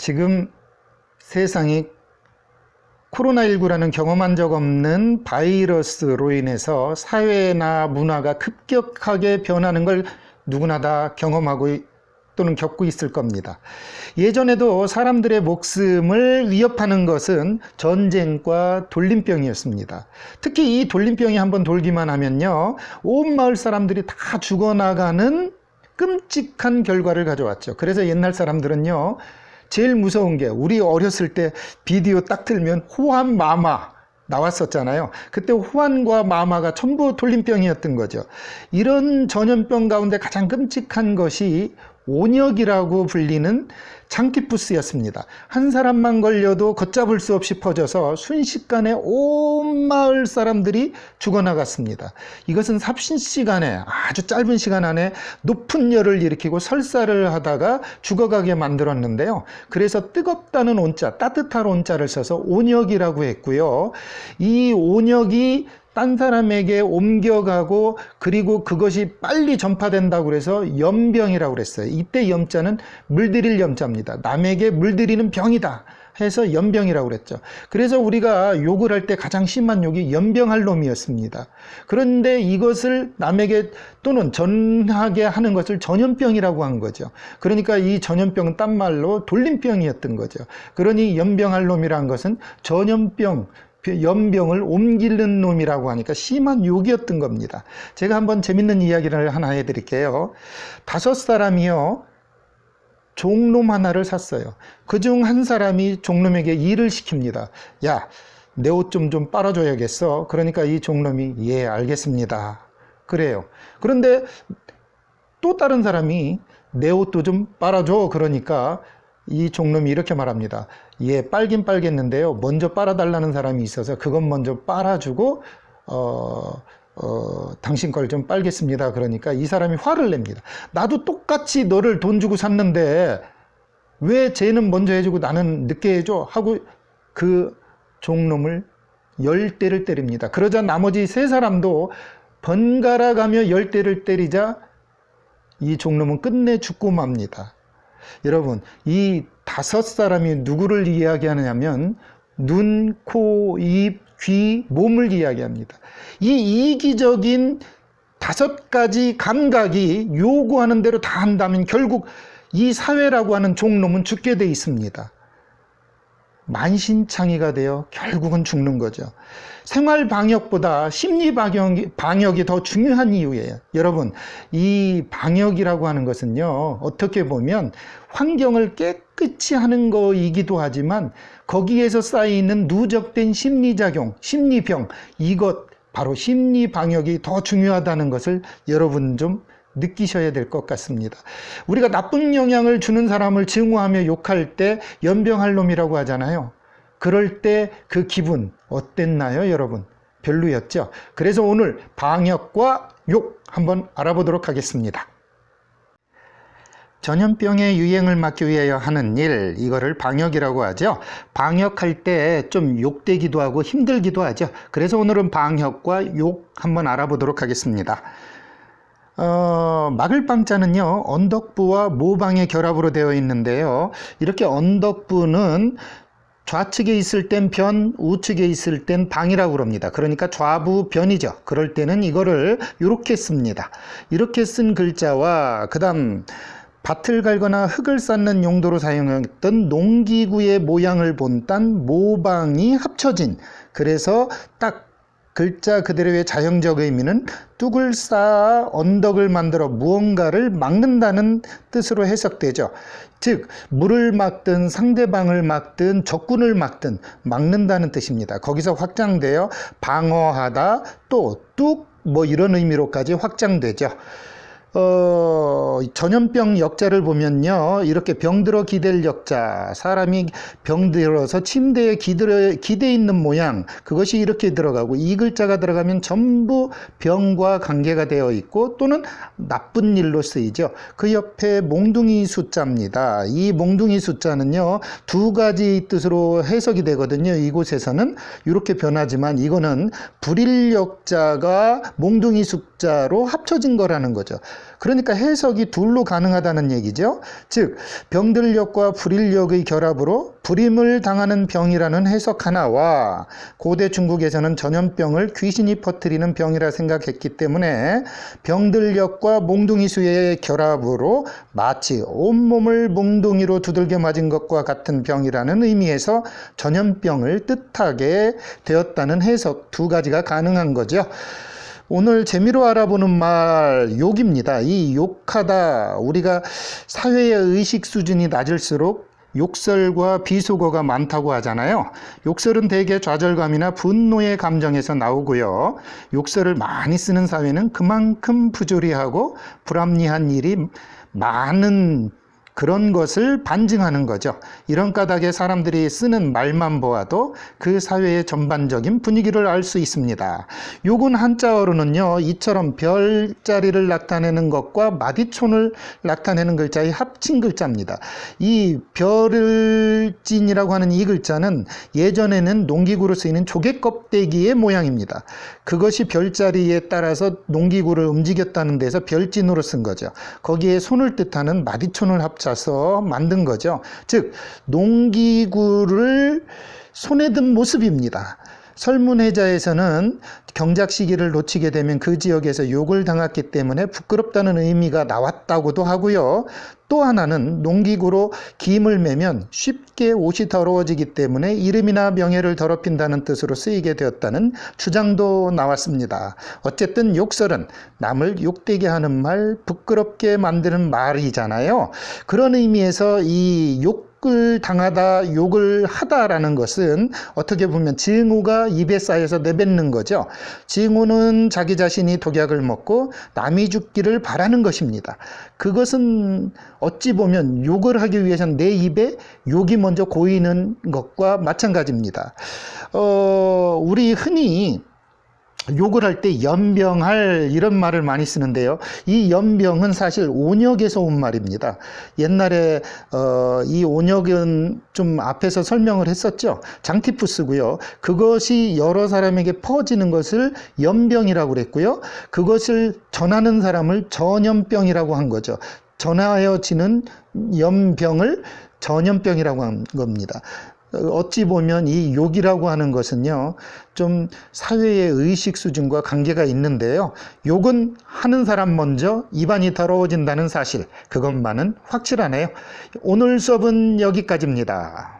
지금 세상이 코로나19라는 경험한 적 없는 바이러스로 인해서 사회나 문화가 급격하게 변하는 걸 누구나 다 경험하고 또는 겪고 있을 겁니다. 예전에도 사람들의 목숨을 위협하는 것은 전쟁과 돌림병이었습니다. 특히 이 돌림병이 한번 돌기만 하면요, 온 마을 사람들이 다 죽어나가는 끔찍한 결과를 가져왔죠. 그래서 옛날 사람들은요, 제일 무서운 게 우리 어렸을 때 비디오 딱 틀면 호환 마마 나왔었잖아요. 그때 호환과 마마가 전부 돌림병이었던 거죠. 이런 전염병 가운데 가장 끔찍한 것이 온역이라고 불리는 장티푸스였습니다. 한 사람만 걸려도 걷잡을 수 없이 퍼져서 순식간에 온 마을 사람들이 죽어나갔습니다. 이것은 삽신시간에 아주 짧은 시간 안에 높은 열을 일으키고 설사를 하다가 죽어가게 만들었는데요. 그래서 뜨겁다는 온자, 따뜻한 온자를 써서 온역이라고 했고요. 이 온역이 딴 사람에게 옮겨가고 그리고 그것이 빨리 전파된다고 그래서 염병이라고 그랬어요. 이때 염자는 물들일 염자입니다. 남에게 물들이는 병이다. 해서 연병이라고 그랬죠. 그래서 우리가 욕을 할 때 가장 심한 욕이 연병할 놈이었습니다. 그런데 이것을 남에게 또는 전하게 하는 것을 전염병이라고 한 거죠. 그러니까 이 전염병은 딴 말로 돌림병이었던 거죠. 그러니 연병할 놈이란 것은 전염병, 연병을 옮기는 놈이라고 하니까 심한 욕이었던 겁니다. 제가 한번 재밌는 이야기를 하나 해드릴게요. 다섯 사람이요. 종놈 하나를 샀어요. 그 중 한 사람이 종놈에게 일을 시킵니다. 야, 내 옷 좀좀 빨아줘야겠어. 그러니까 이 종놈이 예, 알겠습니다. 그래요. 그런데 또 다른 사람이 내 옷도 좀 빨아줘. 그러니까 이 종놈이 이렇게 말합니다. 예, 빨긴 빨겠는데요. 먼저 빨아달라는 사람이 있어서 그것 먼저 빨아주고, 어, 어, 당신 걸 좀 빨겠습니다. 그러니까 이 사람이 화를 냅니다. 나도 똑같이 너를 돈 주고 샀는데 왜 쟤는 먼저 해주고 나는 늦게 해줘? 하고 그 종놈을 열 대를 때립니다. 그러자 나머지 세 사람도 번갈아 가며 열 대를 때리자 이 종놈은 끝내 죽고 맙니다. 여러분, 이 다섯 사람이 누구를 이야기하느냐면 눈, 코, 입, 귀, 몸을 이야기합니다. 이 이기적인 다섯 가지 감각이 요구하는 대로 다 한다면 결국 이 사회라고 하는 종놈은 죽게 돼 있습니다. 만신창이가 되어 결국은 죽는 거죠. 생활 방역보다 심리 방역이, 방역이 더 중요한 이유예요. 여러분, 이 방역이라고 하는 것은요, 어떻게 보면 환경을 깨끗이 하는 거이기도 하지만 거기에서 쌓이는 누적된 심리작용, 심리병, 이것, 바로 심리 방역이 더 중요하다는 것을 여러분 좀 느끼셔야 될 것 같습니다. 우리가 나쁜 영향을 주는 사람을 증오하며 욕할 때 연병할 놈이라고 하잖아요. 그럴 때 그 기분 어땠나요, 여러분? 별로였죠? 그래서 오늘 방역과 욕 한번 알아보도록 하겠습니다. 전염병의 유행을 막기 위하여 하는 일, 이거를 방역이라고 하죠. 방역할 때 좀 욕되기도 하고 힘들기도 하죠. 그래서 오늘은 방역과 욕 한번 알아보도록 하겠습니다. 어, 막을 방자는요, 언덕부와 모방의 결합으로 되어 있는데요. 이렇게 언덕부는 좌측에 있을 땐 변, 우측에 있을 땐 방이라고 그럽니다. 그러니까 좌부 변이죠. 그럴 때는 이거를 이렇게 씁니다. 이렇게 쓴 글자와 그 다음 밭을 갈거나 흙을 쌓는 용도로 사용했던 농기구의 모양을 본딴 모방이 합쳐진 그래서 딱 글자 그대로의 자형적 의미는 뚝을 쌓아 언덕을 만들어 무언가를 막는다는 뜻으로 해석되죠. 즉, 물을 막든 상대방을 막든 적군을 막든 막는다는 뜻입니다. 거기서 확장되어 방어하다 또 뚝 뭐 이런 의미로까지 확장되죠. 어, 전염병 역자를 보면요. 이렇게 병들어 기댈 역자. 사람이 병들어서 침대에 기들어, 기대 있는 모양. 그것이 이렇게 들어가고 이 글자가 들어가면 전부 병과 관계가 되어 있고 또는 나쁜 일로 쓰이죠. 그 옆에 몽둥이 숫자입니다. 이 몽둥이 숫자는요. 두 가지 뜻으로 해석이 되거든요. 이곳에서는 이렇게 변하지만 이거는 불일 역자가 몽둥이 숫자 욕자로 합쳐진 거라는 거죠. 그러니까 해석이 둘로 가능하다는 얘기죠. 즉 병들력과 불일력의 결합으로 불임을 당하는 병이라는 해석 하나와 고대 중국에서는 전염병을 귀신이 퍼뜨리는 병이라 생각했기 때문에 병들력과 몽둥이 수의 결합으로 마치 온몸을 몽둥이로 두들겨 맞은 것과 같은 병이라는 의미에서 전염병을 뜻하게 되었다는 해석 두 가지가 가능한 거죠. 오늘 재미로 알아보는 말 욕입니다. 이 욕하다 우리가 사회의 의식 수준이 낮을수록 욕설과 비속어가 많다고 하잖아요. 욕설은 대개 좌절감이나 분노의 감정에서 나오고요. 욕설을 많이 쓰는 사회는 그만큼 부조리하고 불합리한 일이 많은 그런 것을 반증하는 거죠. 이런 까닭에 사람들이 쓰는 말만 보아도 그 사회의 전반적인 분위기를 알 수 있습니다. 욕은 한자어로는요, 이처럼 별자리를 나타내는 것과 마디촌을 나타내는 글자의 합친 글자입니다. 이 별을진이라고 하는 이 글자는 예전에는 농기구로 쓰이는 조개 껍데기의 모양입니다. 그것이 별자리에 따라서 농기구를 움직였다는 데서 별진으로 쓴 거죠. 거기에 손을 뜻하는 마디촌을 합쳐 서 만든 거죠. 즉, 농기구를 손에 든 모습입니다. 설문회자에서는 경작 시기를 놓치게 되면 그 지역에서 욕을 당했기 때문에 부끄럽다는 의미가 나왔다고도 하고요. 또 하나는 농기구로 김을 매면 쉽게 옷이 더러워지기 때문에 이름이나 명예를 더럽힌다는 뜻으로 쓰이게 되었다는 주장도 나왔습니다. 어쨌든 욕설은 남을 욕되게 하는 말, 부끄럽게 만드는 말이잖아요. 그런 의미에서 이 욕, 욕 을 당하다, 욕을 하다라는 것은 어떻게 보면 징후가 입에 쌓여서 내뱉는 거죠. 징후는 자기 자신이 독약을 먹고 남이 죽기를 바라는 것입니다. 그것은 어찌 보면 욕을 하기 위해서는 내 입에 욕이 먼저 고이는 것과 마찬가지입니다. 어, 우리 흔히 욕을 할 때 연병할 이런 말을 많이 쓰는데요. 이 연병은 사실 온역에서 온 말입니다. 옛날에 어, 이 온역은 좀 앞에서 설명을 했었죠. 장티푸스고요. 그것이 여러 사람에게 퍼지는 것을 연병이라고 그랬고요. 그것을 전하는 사람을 전염병이라고 한 거죠. 전하여지는 연병을 전염병이라고 한 겁니다. 어찌 보면 이 욕이라고 하는 것은요, 좀 사회의 의식 수준과 관계가 있는데요. 욕은 하는 사람 먼저 입안이 더러워진다는 사실, 그것만은 확실하네요. 오늘 수업은 여기까지입니다.